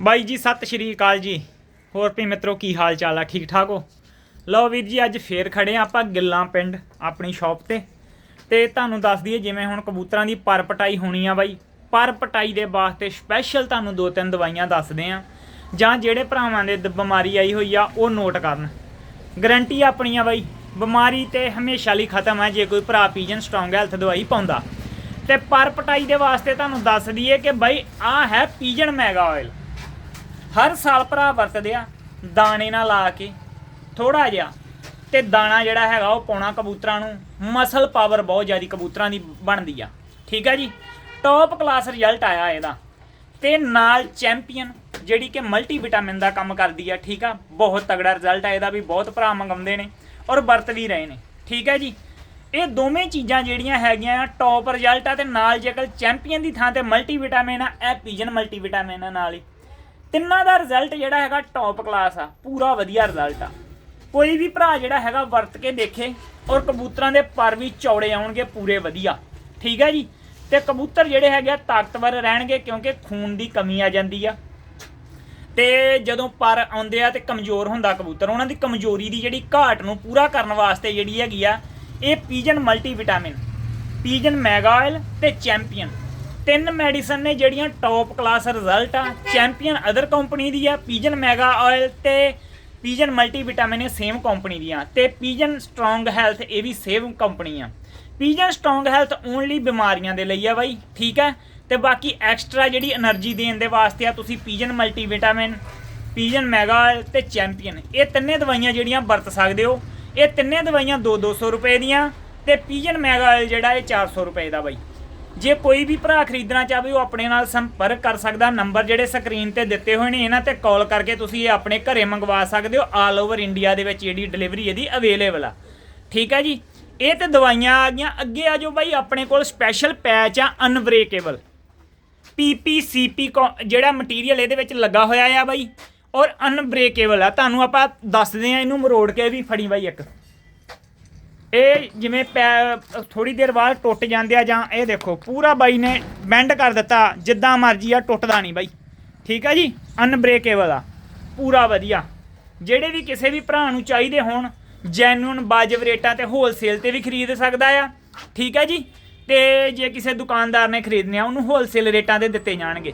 ਬਾਈ ਜੀ, ਸਤਿ ਸ਼੍ਰੀ ਅਕਾਲ ਜੀ। ਹੋਰ ਵੀ ਮਿੱਤਰੋ, ਕੀ ਹਾਲ ਚਾਲ ਆ? ਠੀਕ ਠਾਕ ਹੋ? ਲਓ ਵੀਰ ਜੀ, ਅੱਜ ਫੇਰ ਖੜੇ ਆ ਆਪਾਂ ਗਿੱਲਾਂ ਪਿੰਡ, ਆਪਣੀ ਸ਼ਾਪ ਤੇ। ਤੇ ਤੁਹਾਨੂੰ ਦੱਸ ਦਈਏ, ਜਿਵੇਂ ਹੁਣ ਕਬੂਤਰਾਂ ਦੀ ਪਰ ਪਟਾਈ ਹੋਣੀ ਆ ਬਾਈ। ਪਰ ਪਟਾਈ ਦੇ ਵਾਸਤੇ ਸਪੈਸ਼ਲ ਤੁਹਾਨੂੰ ਦੋ ਤਿੰਨ ਦਵਾਈਆਂ ਦੱਸਦੇ ਆ। ਜਾਂ ਜਿਹੜੇ ਭਰਾਵਾਂ ਦੇ ਦ- ਬਿਮਾਰੀ ਆਈ ਹੋਈ ਆ, ਉਹ ਨੋਟ ਕਰਨ। ਗਰੰਟੀ ਆਪਣੀ ਆ ਬਾਈ, ਬਿਮਾਰੀ ਤੇ ਹਮੇਸ਼ਾ ਲਈ ਖਤਮ ਹੈ ਜੇ ਕੋਈ ਭਰਾ ਪੀਜਨ ਸਟਰੋਂਗ ਹੈਲਥ ਦਵਾਈ ਪਾਉਂਦਾ। ਤੇ ਪਰ ਪਟਾਈ ਦੇ ਵਾਸਤੇ ਤੁਹਾਨੂੰ ਦੱਸ ਦਈਏ ਕਿ ਬਾਈ ਆ ਹੈ ਪੀਜਨ ਮੈਗਾ ਆਇਲ ਹਰ ਸਾਲ ਭਰਾ ਵਰਤਦੇ ਆ, ਦਾਣੇ ਨਾਲ ਲਾ ਕੇ ਥੋੜਾ ਜਿਹਾ। ਤੇ ਦਾਣਾ ਜਿਹੜਾ ਹੈਗਾ, ਉਹ ਪਾਉਣਾ ਕਬੂਤਰਾਂ ਨੂੰ। ਮਸਲ ਪਾਵਰ ਬਹੁਤ ਜ਼ਿਆਦੀ ਕਬੂਤਰਾਂ ਦੀ ਬਣਦੀ ਆ। ਠੀਕ ਹੈ ਜੀ? ਟੌਪ ਕਲਾਸ ਰਿਜ਼ਲਟ ਆਇਆ ਇਹਦਾ। ਤੇ ਨਾਲ ਚੈਂਪੀਅਨ ਜਿਹੜੀ ਕਿ ਮਲਟੀ ਵਿਟਾਮਿਨ ਦਾ ਕੰਮ ਕਰਦੀ ਆ, ਠੀਕ ਆ? ਬਹੁਤ ਤਗੜਾ ਰਿਜ਼ਲਟ ਆ, ਇਹਦਾ ਵੀ ਬਹੁਤ ਭਰਾ ਮੰਗਾਉਂਦੇ ਨੇ ਔਰ ਵਰਤ ਵੀ ਰਹੇ ਨੇ। ਠੀਕ ਹੈ ਜੀ? ਇਹ ਦੋਵੇਂ ਚੀਜ਼ਾਂ ਜਿਹੜੀਆਂ ਹੈਗੀਆਂ ਆ ਟੌਪ ਰਿਜ਼ਲਟ ਆ ਤੇ ਨਾਲ ਜੇਕਰ ਚੈਂਪੀਅਨ ਦੀ ਥਾਂ ਤੇ ਮਲਟੀ ਵਿਟਾਮਿਨ ਆ, ਇਹ ਪੀਜਨ ਮਲਟੀ ਵਿਟਾਮਿਨ ਆ ਨਾਲ ਹੀ। ਤਿੰਨਾਂ ਦਾ ਰਿਜ਼ਲਟ ਜਿਹੜਾ ਹੈਗਾ ਟੌਪ ਕਲਾਸ ਆ, ਪੂਰਾ ਵਧੀਆ ਰਿਜ਼ਲਟ ਆ। ਕੋਈ ਵੀ ਭਰਾ ਜਿਹੜਾ ਹੈਗਾ ਵਰਤ ਕੇ ਦੇਖੇ ਔਰ ਕਬੂਤਰਾਂ ਦੇ ਪਰ ਵੀ ਚੌੜੇ ਆਉਣਗੇ, ਪੂਰੇ ਵਧੀਆ। ਠੀਕ ਹੈ ਜੀ? ਤੇ ਕਬੂਤਰ ਜਿਹੜੇ ਹੈਗੇ ਆ, ਤਾਕਤਵਰ ਰਹਿਣਗੇ ਕਿਉਂਕਿ ਖੂਨ ਦੀ ਕਮੀ ਆ ਜਾਂਦੀ ਆ। ਤੇ ਜਦੋਂ ਪਰ ਆਉਂਦੇ ਆ ਤੇ ਕਮਜ਼ੋਰ ਹੁੰਦਾ ਕਬੂਤਰ, ਉਹਨਾਂ ਦੀ ਕਮਜ਼ੋਰੀ ਦੀ ਜਿਹੜੀ ਘਾਟ ਨੂੰ ਪੂਰਾ ਕਰਨ ਵਾਸਤੇ ਜਿਹੜੀ ਹੈਗੀ ਆ, ਇਹ pigeon multi vitamin pigeon mega oil ਤੇ ਚੈਂਪੀਅਨ। ਤਿੰਨ ਮੈਡੀਸਨ ਨੇ ਜਿਹੜੀਆਂ ਟੌਪ ਕਲਾਸ ਰਿਜ਼ਲਟ ਆ। ਚੈਂਪੀਅਨ ਅਦਰ ਕੰਪਨੀ ਦੀ ਆ ਪੀਜਨ ਮੈਗਾ ਆਇਲ ਤੇ ਪੀਜਨ ਮਲਟੀਵਿਟਾਮਿਨ ਇਹ ਸੇਮ ਕੰਪਨੀ ਦੀਆਂ। ਤੇ ਪੀਜਨ ਸਟਰੋਂਗ ਹੈਲਥ ਇਹ ਵੀ ਸੇਮ ਕੰਪਨੀ ਆ। ਪੀਜਨ ਸਟਰੋਂਗ ਹੈਲਥ ਓਨਲੀ ਬਿਮਾਰੀਆਂ ਦੇ ਲਈ ਆ ਬਾਈ, ਠੀਕ ਹੈ ਤੇ ਬਾਕੀ ਐਕਸਟਰਾ ਜਿਹੜੀ એનર્ਜੀ ਦੇਣ ਦੇ ਵਾਸਤੇ ਆ, ਤੁਸੀਂ ਪੀਜਨ ਮਲਟੀਵਿਟਾਮਿਨ ਪੀਜਨ ਮੈਗਾ ਤੇ ਚੈਂਪੀਅਨ ਇਹ ਤਿੰਨੇ ਦਵਾਈਆਂ ਜਿਹੜੀਆਂ ਵਰਤ ਸਕਦੇ ਹੋ, ਇਹ ਤਿੰਨੇ ਦਵਾਈਆਂ 2-200 ਰੁਪਏ ਦੀਆਂ ਤੇ ਪੀਜਨ ਮੈਗਾ ਜਿਹੜਾ ਇਹ 400 ਰੁਪਏ ਦਾ ਬਾਈ। ਜੇ ਕੋਈ ਵੀ ਭਰਾ ਖਰੀਦਣਾ ਚਾਹਵੇ, ਉਹ ਆਪਣੇ ਨਾਲ ਸੰਪਰਕ ਕਰ ਸਕਦਾ। ਨੰਬਰ ਜਿਹੜੇ ਸਕਰੀਨ ਤੇ ਦਿੱਤੇ ਹੋਏ ਨੇ, ਇਹਨਾਂ ਤੇ ਕਾਲ ਕਰਕੇ ਤੁਸੀਂ ਇਹ ਆਪਣੇ ਘਰੇ ਮੰਗਵਾ ਸਕਦੇ ਹੋ। ਆਲ ਓਵਰ ਇੰਡੀਆ ਦੇ ਵਿੱਚ ਜਿਹੜੀ ਡਿਲੀਵਰੀ ਇਹਦੀ ਅਵੇਲੇਬਲ ਆ। ਠੀਕ ਹੈ ਜੀ? ਇਹ ਤੇ ਦਵਾਈਆਂ ਆ ਗਈਆਂ। ਅੱਗੇ ਆ ਜੋ ਬਾਈ, ਆਪਣੇ ਕੋਲ ਸਪੈਸ਼ਲ ਪੈਚ ਆ ਅਨਬ੍ਰੇਕੇਬਲ ਪੀਪੀਸੀਪੀ ਜਿਹੜਾ ਮਟੀਰੀਅਲ ਇਹਦੇ ਵਿੱਚ ਲੱਗਾ ਹੋਇਆ ਆ ਬਾਈ। ਔਰ ਅਨਬ੍ਰੇਕੇਬਲ ਆ। ਤੁਹਾਨੂੰ ਆਪਾਂ ਦੱਸਦੇ ਆ, ਇਹਨੂੰ ਮਰੋੜ ਕੇ ਵੀ ਫੜੀ ਬਾਈ ਇੱਕ। ਇਹ ਜਿਵੇਂ ਥੋੜੀ ਦੇਰ ਬਾਅਦ ਟੁੱਟ ਜਾਂਦੇ ਆ ਜਾਂ ਇਹ ਦੇਖੋ, ਪੂਰਾ ਬਾਈ ਨੇ ਬੈਂਡ ਕਰ ਦਿੱਤਾ, ਜਿੱਦਾਂ ਮਰਜ਼ੀ ਆ, ਟੁੱਟਦਾ ਨਹੀਂ ਬਾਈ। ਠੀਕ ਆ ਜੀ? ਅਨਬ੍ਰੇਕੇਬਲ ਆ। ਪੂਰਾ ਵਧੀਆ। ਜਿਹੜੇ ਵੀ ਕਿਸੇ ਵੀ ਭਰਾ ਨੂੰ ਚਾਹੀਦੇ ਹੋਣ ਜੈਨੂਨ ਵਾਜਬ ਰੇਟਾਂ ਤੇ ਹੋਲਸੇਲ ਤੇ ਵੀ ਖਰੀਦ ਸਕਦਾ ਆ। ਠੀਕ ਆ ਜੀ? ਤੇ ਜੇ ਕਿਸੇ ਦੁਕਾਨਦਾਰ ਨੇ ਖਰੀਦਣੇ ਆ, ਉਹਨੂੰ ਹੋਲਸੇਲ ਰੇਟਾਂ ਤੇ ਦਿੱਤੇ ਜਾਣਗੇ।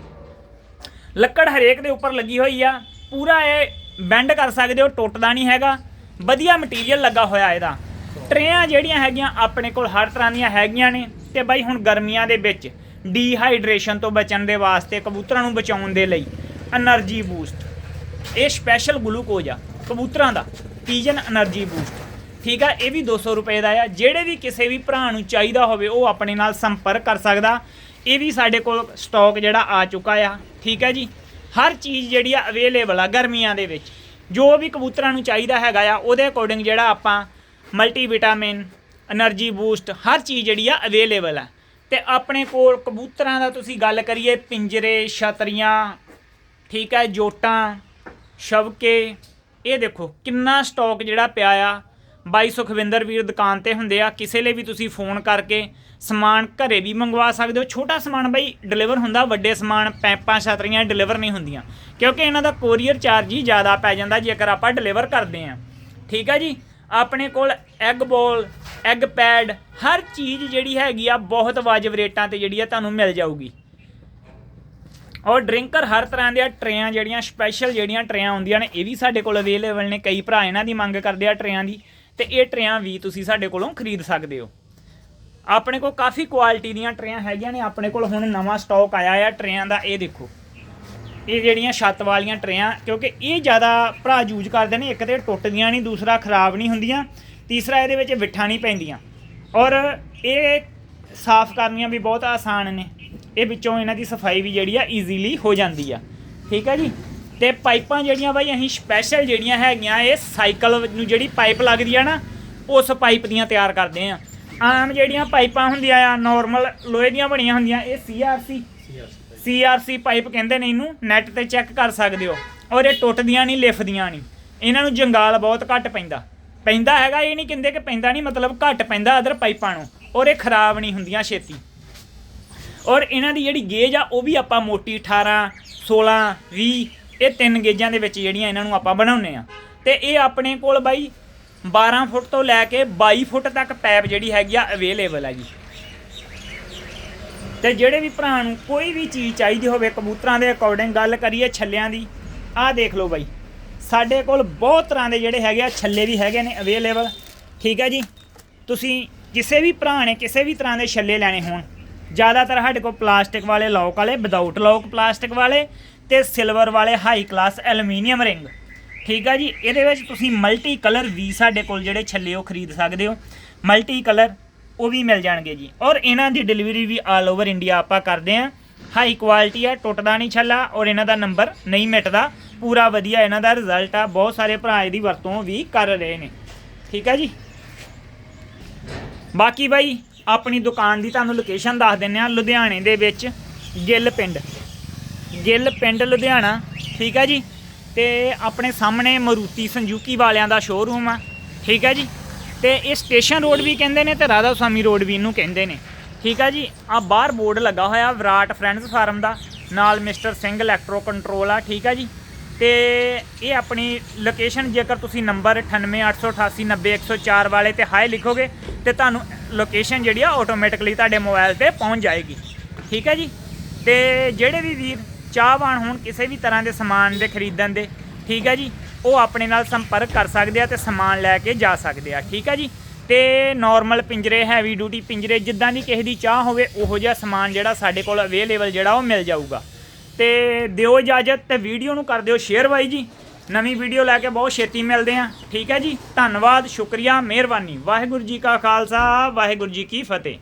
ਲੱਕੜ ਹਰੇਕ ਦੇ ਉੱਪਰ ਲੱਗੀ ਹੋਈ ਆ। ਪੂਰਾ ਇਹ ਬੈਂਡ ਕਰ ਸਕਦੇ ਹੋ, ਟੁੱਟਦਾ ਨਹੀਂ ਹੈਗਾ। ਵਧੀਆ ਮਟੀਰੀਅਲ ਲੱਗਾ ਹੋਇਆ ਇਹਦਾ। ਟਰੇਆਂ ਜਿਹੜੀਆਂ ਹੈਗੀਆਂ ਆਪਣੇ ਕੋਲ ਹਰ ਤਰ੍ਹਾਂ ਦੀਆਂ ਹੈਗੀਆਂ ਨੇ ਤੇ ਬਾਈ ਹੁਣ ਗਰਮੀਆਂ ਦੇ ਵਿੱਚ ਡੀਹਾਈਡਰੇਸ਼ਨ ਤੋਂ ਬਚਣ ਦੇ ਵਾਸਤੇ ਕਬੂਤਰਾਂ ਨੂੰ ਬਚਾਉਣ ਦੇ ਲਈ એનર્ਜੀ ਬੂਸਟ। ਇਹ ਸਪੈਸ਼ਲ ਗਲੂਕੋਜ਼ ਆ ਕਬੂਤਰਾਂ ਦਾ, ਪੀਜਨ એનર્ਜੀ ਬੂਸਟ। ਠੀਕ ਆ, ਇਹ ਵੀ 200 ਰੁਪਏ ਦਾ ਆ। ਜਿਹੜੇ ਵੀ ਕਿਸੇ ਵੀ ਭਰਾ ਨੂੰ ਚਾਹੀਦਾ ਹੋਵੇ, ਉਹ ਆਪਣੇ ਨਾਲ ਸੰਪਰਕ ਕਰ ਸਕਦਾ। ਇਹ ਵੀ ਸਾਡੇ ਕੋਲ ਸਟਾਕ ਜਿਹੜਾ ਆ ਚੁੱਕਾ ਆ। ਠੀਕ ਹੈ ਜੀ? ਹਰ ਚੀਜ਼ ਜਿਹੜੀ ਆ ਅਵੇਲੇਬਲ ਆ ਗਰਮੀਆਂ ਦੇ ਵਿੱਚ। ਜੋ ਵੀ ਕਬੂਤਰਾਂ ਨੂੰ ਚਾਹੀਦਾ ਹੈਗਾ ਆ, ਉਹਦੇ ਅਕੋਰਡਿੰਗ ਜਿਹੜਾ ਆਪਾਂ ਮਲਟੀ ਵਿਟਾਮਿਨ એનર્ਜੀ ਬੂਸਟ, ਹਰ ਚੀਜ਼ ਜਿਹੜੀ ਆ ਅਵੇਲੇਬਲ ਆ। ਤੇ ਆਪਣੇ ਕੋਲ ਕਬੂਤਰਾਂ ਦਾ ਤੁਸੀਂ ਗੱਲ ਕਰੀਏ, ਪਿੰਜਰੇ, ਛਤਰੀਆਂ, ਠੀਕ ਹੈ ਜੋਟਾਂ, ਸ਼ਵਕੇ, ਇਹ ਦੇਖੋ ਕਿੰਨਾ ਸਟਾਕ ਜਿਹੜਾ ਪਿਆ ਆ। ਬਾਈ ਸੁਖਵਿੰਦਰ ਵੀਰ ਦੁਕਾਨ ਤੇ ਹੁੰਦੇ ਆ, ਕਿਸੇ ਲਈ ਵੀ ਤੁਸੀਂ ਫੋਨ ਕਰਕੇ ਸਮਾਨ ਘਰੇ ਵੀ ਮੰਗਵਾ ਸਕਦੇ ਹੋ। ਛੋਟਾ ਸਮਾਨ ਬਾਈ ਡਿਲੀਵਰ ਹੁੰਦਾ, ਵੱਡੇ ਸਮਾਨ, ਪੈਪਾਂ, ਛਤਰੀਆਂ ਡਿਲੀਵਰ ਨਹੀਂ ਹੁੰਦੀਆਂ। ਕਿਉਂਕਿ ਇਹਨਾਂ ਦਾ ਕੋਰੀਅਰ ਚਾਰਜ ਹੀ ਜ਼ਿਆਦਾ ਪੈ ਜਾਂਦਾ ਜੇਕਰ ਆਪਾਂ ਡਿਲੀਵਰ ਕਰਦੇ ਆ। ਠੀਕ ਹੈ ਜੀ? ਆਪਣੇ ਕੋਲ ਐਗ ਬੋਲ ਐਗ ਪੈਡ ਹਰ ਚੀਜ਼ ਜਿਹੜੀ ਹੈਗੀ ਆ, ਬਹੁਤ ਵਾਜਬ ਰੇਟਾਂ ਤੇ ਜਿਹੜੀ ਆ ਤੁਹਾਨੂੰ ਮਿਲ ਜਾਊਗੀ। ਔਰ ਡਰਿੰਕਰ ਹਰ ਤਰ੍ਹਾਂ ਦੀਆਂ ਟਰੇਆਂ ਜਿਹੜੀਆਂ ਸਪੈਸ਼ਲ ਜਿਹੜੀਆਂ ਟਰੇਆਂ ਹੁੰਦੀਆਂ ਨੇ, ਇਹ ਵੀ ਸਾਡੇ ਕੋਲ ਅਵੇਲੇਬਲ ਨੇ। ਕਈ ਭਰਾ ਇਹਨਾਂ ਦੀ ਮੰਗ ਕਰਦੇ ਆ ਟਰੇਆਂ ਦੀ, ਤੇ ਇਹ ਟਰੇਆਂ ਵੀ ਤੁਸੀਂ ਸਾਡੇ ਕੋਲੋਂ ਖਰੀਦ ਸਕਦੇ ਹੋ। ਆਪਣੇ ਕੋਲ ਕਾਫੀ ਕੁਆਲਿਟੀ ਦੀਆਂ ਟਰੇਆਂ ਹੈਗੀਆਂ ਨੇ। ਆਪਣੇ ਕੋਲ ਹੁਣ ਨਵਾਂ ਸਟਾਕ ਆਇਆ ਆ, ਟਰੇਆਂ ਦਾ, ਇਹ ਦੇਖੋ। ਇਹ ਜਿਹੜੀਆਂ ਛੱਤ ਵਾਲੀਆਂ ਟਰੇਆਂ, ਕਿਉਂਕਿ ਇਹ ਜ਼ਿਆਦਾ ਭਰਾ ਯੂਜ਼ ਕਰਦੇ ਨੇ, ਇੱਕ ਤੇ ਟੁੱਟਦੀਆਂ ਨਹੀਂ, ਦੂਸਰਾ ਖਰਾਬ ਨਹੀਂ ਹੁੰਦੀਆਂ, ਤੀਸਰਾ ਇਹਦੇ ਵਿੱਚ ਵਿਠਾਂ ਨਹੀਂ ਪੈਂਦੀਆਂ। ਔਰ ਇਹ ਸਾਫ਼ ਕਰਨੀਆਂ ਵੀ ਬਹੁਤ ਆਸਾਨ ਨੇ। ਇਹ ਵਿੱਚੋਂ ਇਹਨਾਂ ਦੀ ਸਫ਼ਾਈ ਵੀ ਜਿਹੜੀ ਆ ਈਜ਼ੀਲੀ ਹੋ ਜਾਂਦੀ ਆ। ਠੀਕ ਆ ਜੀ? ਤੇ ਪਾਈਪਾਂ ਜਿਹੜੀਆਂ ਬਾਈ, ਅਸੀਂ ਸਪੈਸ਼ਲ ਜਿਹੜੀਆਂ ਹੈਗੀਆਂ, ਇਹ ਸਾਈਕਲ ਨੂੰ ਜਿਹੜੀ ਪਾਈਪ ਲੱਗਦੀ ਆ ਨਾ, ਉਸ ਪਾਈਪ ਦੀਆਂ ਤਿਆਰ ਕਰਦੇ ਆ। ਆਮ ਜਿਹੜੀਆਂ ਪਾਈਪਾਂ ਹੁੰਦੀਆਂ ਆ ਨਾਰਮਲ ਲੋਹੇ ਦੀਆਂ ਬਣੀਆਂ ਹੁੰਦੀਆਂ, ਇਹ ਸੀਆਰਸੀ ਸੀਆਰਸੀ ਪਾਈਪ ਕਹਿੰਦੇ ਨੇ ਇਹਨੂੰ ਨੈਟ ਤੇ ਚੈੱਕ ਕਰ ਸਕਦੇ ਹੋ। ਔਰ ਇਹ ਟੁੱਟਦੀਆਂ ਨਹੀਂ, ਲਿਫਦੀਆਂ ਨਹੀਂ। ਇਹਨਾਂ ਨੂੰ ਜੰਗਾਲ ਬਹੁਤ ਘੱਟ ਪੈਂਦਾ। ਪੈਂਦਾ ਹੈਗਾ ਇਹ ਨਹੀਂ ਕਹਿੰਦੇ ਕਿ ਪੈਂਦਾ ਨਹੀਂ, ਮਤਲਬ ਘੱਟ ਪੈਂਦਾ ਅਦਰ ਪਾਈਪਾਂ ਨੂੰ। ਔਰ ਇਹ ਖਰਾਬ ਨਹੀਂ ਹੁੰਦੀਆਂ ਛੇਤੀ। ਔਰ ਇਹਨਾਂ ਦੀ ਜਿਹੜੀ ਗੇਜ ਆ, ਉਹ ਵੀ ਆਪਾਂ ਮੋਟੀ 18 16 20 ਇਹ ਤਿੰਨ ਗੇਜਾਂ ਦੇ ਵਿੱਚ ਜਿਹੜੀਆਂ ਇਹਨਾਂ ਨੂੰ ਆਪਾਂ ਬਣਾਉਨੇ ਆ ਤੇ ਇਹ ਆਪਣੇ ਕੋਲ ਬਾਈ 12 ਫੁੱਟ ਤੋਂ ਲੈ ਕੇ 22 ਫੁੱਟ ਤੱਕ ਪੈਪ ਜਿਹੜੀ ਹੈਗੀ ਆ ਅਵੇਲੇਬਲ ਹੈ ਜੀ। ਤੇ ਜਿਹੜੇ ਵੀ ਭਰਾ ਨੂੰ ਕੋਈ ਵੀ ਚੀਜ਼ ਚਾਹੀਦੀ ਹੋਵੇ ਕਬੂਤਰਾਂ ਦੇ ਅਕੋਰਡਿੰਗ ਗੱਲ ਕਰੀਏ ਛੱਲਿਆਂ ਦੀ, ਆਹ ਦੇਖ ਲਓ ਬਾਈ। ਸਾਡੇ ਕੋਲ ਬਹੁਤ ਤਰ੍ਹਾਂ ਦੇ ਜਿਹੜੇ ਹੈਗੇ ਆ ਛੱਲੇ ਵੀ ਹੈਗੇ ਨੇ ਅਵੇਲੇਬਲ ਠੀਕ ਹੈ ਜੀ? ਤੁਸੀਂ ਕਿਸੇ ਵੀ ਭਰਾ ਨੇ ਕਿਸੇ ਵੀ ਤਰ੍ਹਾਂ ਦੇ ਛੱਲੇ ਲੈਣੇ ਹੋਣ, ਜ਼ਿਆਦਾਤਰ ਸਾਡੇ ਕੋਲ ਪਲਾਸਟਿਕ ਵਾਲੇ ਲੌਕ ਵਾਲੇ ਵਿਦਆਊਟ ਲੌਕ ਪਲਾਸਟਿਕ ਵਾਲੇ ਤੇ ਸਿਲਵਰ ਵਾਲੇ ਹਾਈ ਕਲਾਸ ਐਲੂਮੀਨੀਅਮ ਰਿੰਗ ਠੀਕ ਹੈ ਜੀ? ਇਹਦੇ ਵਿੱਚ ਤੁਸੀਂ ਮਲਟੀ ਕਲਰ ਵੀ ਸਾਡੇ ਕੋਲ ਜਿਹੜੇ ਛੱਲੇ ਉਹ ਖਰੀਦ ਸਕਦੇ ਹੋ। ਮਲਟੀ ਕਲਰ ਉਹ ਵੀ ਮਿਲ ਜਾਣਗੇ ਜੀ। ਔਰ ਇਹਨਾਂ ਦੀ ਡਿਲੀਵਰੀ ਵੀ ਆਲ ਓਵਰ ਇੰਡੀਆ ਆਪਾਂ ਕਰਦੇ ਆਂ ਹਾਈ ਕੁਆਲਿਟੀ ਆ, ਟੁੱਟਦਾ ਨਹੀਂ ਛੱਲਾ ਔਰ ਇਹਨਾਂ ਦਾ ਨੰਬਰ ਨਹੀਂ ਮਿਟਦਾ। ਪੂਰਾ ਵਧੀਆ ਇਹਨਾਂ ਦਾ ਰਿਜ਼ਲਟ ਆ। ਬਹੁਤ ਸਾਰੇ ਭਰਾ ਇਹਦੀ ਵਰਤੋਂ ਵੀ ਕਰ ਰਹੇ ਨੇ। ਠੀਕ ਆ ਜੀ? ਬਾਕੀ ਬਾਈ, ਆਪਣੀ ਦੁਕਾਨ ਦੀ ਤੁਹਾਨੂੰ ਲੋਕੇਸ਼ਨ ਦੱਸ ਦਿੰਨੇ ਆ ਲੁਧਿਆਣੇ ਦੇ ਵਿੱਚ ਗਿੱਲ ਪਿੰਡ। ਗਿੱਲ ਪਿੰਡ ਲੁਧਿਆਣਾ। ਠੀਕ ਆ ਜੀ? ਤੇ ਆਪਣੇ ਸਾਹਮਣੇ ਮਰੂਤੀ ਸੰਜੂਕੀ ਵਾਲਿਆਂ ਦਾ ਸ਼ੋਰੂਮ ਆ। ਠੀਕ ਆ ਜੀ? ਤੇ ਇਹ ਸਟੇਸ਼ਨ ਰੋਡ ਵੀ ਕਹਿੰਦੇ ਨੇ ਤੇ ਰਾਧਾ ਸੁਆਮੀ ਰੋਡ ਵੀ ਇਹਨੂੰ ਕਹਿੰਦੇ ਨੇ। ਠੀਕ ਆ ਜੀ? ਆ ਬਾਹਰ ਬੋਰਡ ਲੱਗਾ ਹੋਇਆ ਵਿਰਾਟ ਫਰੈਂਡਸ ਫਾਰਮ ਦਾ, ਨਾਲ ਮਿਸਟਰ ਸਿੰਘ ਇਲੈਕਟ੍ਰੋ ਕੰਟਰੋਲ ਆ, ਠੀਕ ਆ ਜੀ? ਤੇ ਇਹ ਆਪਣੀ ਲੋਕੇਸ਼ਨ ਜੇਕਰ ਤੁਸੀਂ ਨੰਬਰ 9888890104 ਵਾਲੇ ਤੇ ਹਾਈ ਲਿਖੋਗੇ, ਤੇ ਤੁਹਾਨੂੰ ਲੋਕੇਸ਼ਨ ਜਿਹੜੀ ਆ ਆਟੋਮੈਟਿਕਲੀ ਤੁਹਾਡੇ ਮੋਬਾਈਲ ਤੇ ਪਹੁੰਚ ਜਾਏਗੀ। ਠੀਕ ਹੈ ਜੀ? ਤੇ ਜਿਹੜੇ ਵੀ ਵੀਰ ਚਾਹਵਾਨ ਹੋਣ ਕਿਸੇ ਵੀ ਤਰ੍ਹਾਂ ਦੇ ਸਮਾਨ ਦੇ ਖਰੀਦਣ ਦੇ, ਠੀਕ ਹੈ ਜੀ? ਉਹ ਆਪਣੇ ਨਾਲ ਸੰਪਰਕ ਕਰ ਸਕਦੇ ਆ ਤੇ ਸਮਾਨ ਲੈ ਕੇ ਜਾ ਸਕਦੇ ਆ, ਠੀਕ ਹੈ ਜੀ? ਤੇ ਨਾਰਮਲ ਪਿੰਜਰੇ ਹੈਵੀ ਡਿਊਟੀ ਪਿੰਜਰੇ, ਜਿੱਦਾਂ ਦੀ ਕਿਸੇ ਦੀ ਚਾਹ ਹੋਵੇ, ਉਹੋ ਜਿਹਾ ਸਮਾਨ ਜਿਹੜਾ ਸਾਡੇ ਕੋਲ ਅਵੇਲੇਬਲ ਜਿਹੜਾ ਉਹ ਮਿਲ ਜਾਊਗਾ। ਤੇ ਦਿਓ ਇਜਾਜ਼ਤ ਤੇ ਵੀਡੀਓ ਨੂੰ ਕਰ ਦਿਓ ਸ਼ੇਅਰ ਬਾਈ ਜੀ। ਨਵੀਂ ਵੀਡੀਓ ਲੈ ਕੇ ਬਹੁਤ ਛੇਤੀ ਮਿਲਦੇ ਆ, ਠੀਕ ਹੈ ਜੀ? ਧੰਨਵਾਦ, ਸ਼ੁਕਰੀਆ, ਮਿਹਰਬਾਨੀ। ਵਾਹਿਗੁਰੂ ਜੀ ਕਾ ਖਾਲਸਾ, ਵਾਹਿਗੁਰੂ ਜੀ ਕੀ ਫਤਿਹ।